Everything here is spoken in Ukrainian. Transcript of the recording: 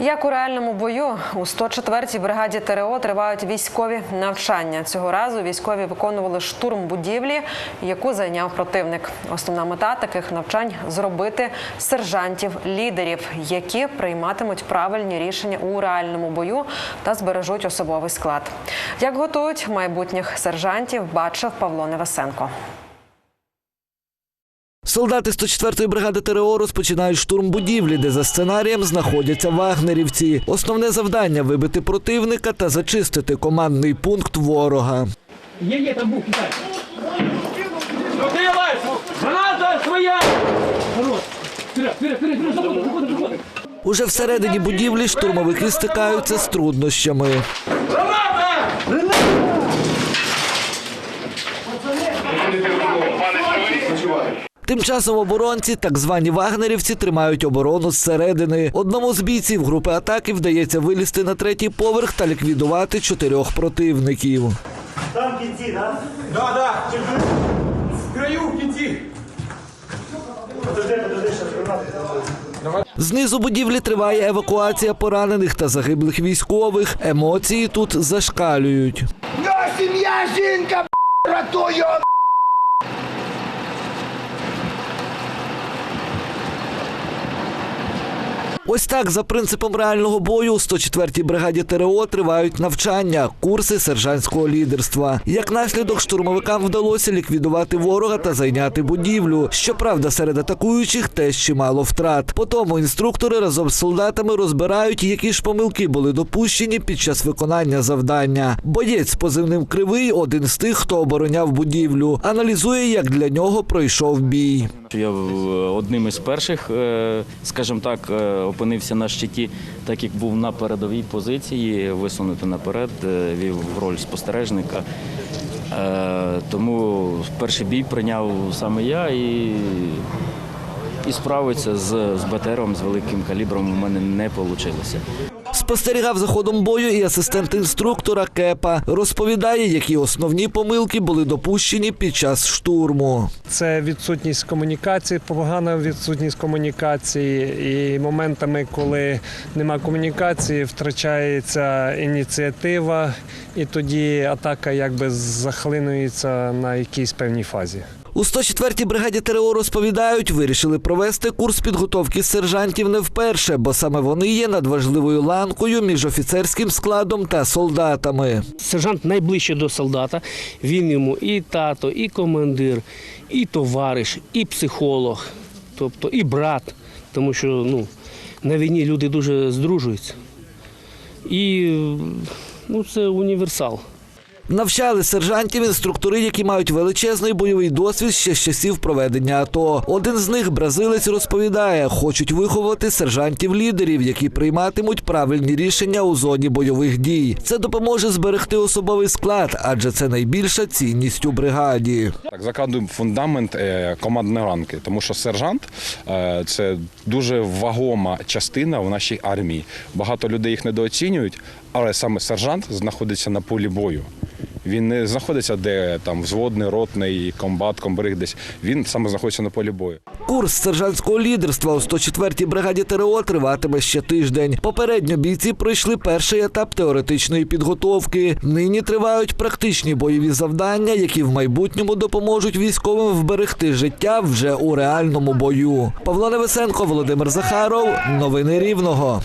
Як у реальному бою у 104-й бригаді ТРО тривають військові навчання. Цього разу військові виконували штурм будівлі, яку зайняв противник. Основна мета таких навчань зробити сержантів-лідерів, які прийматимуть правильні рішення у реальному бою та збережуть особовий склад. Як готують майбутніх сержантів, бачив Павло Невесенко. Солдати 104-ї бригади ТРО розпочинають штурм будівлі, де за сценарієм знаходяться вагнерівці. Основне завдання вибити противника та зачистити командний пункт ворога. Є, є, там був китай. Граната своя! Уже всередині будівлі штурмовики стикаються з труднощами. Граната! Тим часом оборонці, так звані вагнерівці, тримають оборону зсередини. Одному з бійців групи атаки вдається вилізти на третій поверх та ліквідувати чотирьох противників. Там в кінці, так? Да, да! В краю, в кінці! Подожди, подожди, ще гранати. Знизу будівлі триває евакуація поранених та загиблих військових. Емоції тут зашкалюють. Сім'я, жінка, б**, Ось так за принципом реального бою у 104-й бригаді ТРО тривають навчання, курси сержантського лідерства. Як наслідок штурмовикам вдалося ліквідувати ворога та зайняти будівлю. Щоправда, серед атакуючих теж чимало втрат. По тому інструктори разом з солдатами розбирають, які ж помилки були допущені під час виконання завдання. Боєць позивним кривий один з тих, хто обороняв будівлю. Аналізує, як для нього пройшов бій. Я одним із перших, е, скажімо так, е, опинився на щиті, так як був на передовій позиції, висунути наперед, е, вів роль спостережника. Тому перший бій прийняв саме я і, і справитися з, з БТРом, з великим калібром у мене не вийшло. Спостерігав за ходом бою і асистент інструктора Кепа. Розповідає, які основні помилки були допущені під час штурму. Це відсутність комунікації, погана відсутність комунікації, і моментами, коли нема комунікації, втрачається ініціатива, і тоді атака якби захлинується на якійсь певній фазі. У 104-й бригаді ТРО розповідають, вирішили провести курс підготовки сержантів не вперше, бо саме вони є надважливою ланкою між офіцерським складом та солдатами. Сержант найближче до солдата. Він йому і тато, і командир, і товариш, і психолог, тобто і брат, тому що ну, на війні люди дуже здружуються. І ну, це універсал. Навчали сержантів інструктори, які мають величезний бойовий досвід ще з часів проведення АТО. Один з них, бразилець, розповідає, хочуть виховати сержантів-лідерів, які прийматимуть правильні рішення у зоні бойових дій. Це допоможе зберегти особовий склад, адже це найбільша цінність у бригаді. Так, закладуємо фундамент е, командної ранки, тому що сержант е, це дуже вагома частина в нашій армії. Багато людей їх недооцінюють, але саме сержант знаходиться на полі бою. Він не знаходиться де там взводний, ротний, комбат, комбриг десь. Він саме знаходиться на полі бою. Курс сержантського лідерства у 104-й бригаді ТРО триватиме ще тиждень. Попередньо бійці пройшли перший етап теоретичної підготовки. Нині тривають практичні бойові завдання, які в майбутньому допоможуть військовим вберегти життя вже у реальному бою. Павло Невесенко, Володимир Захаров. Новини Рівного.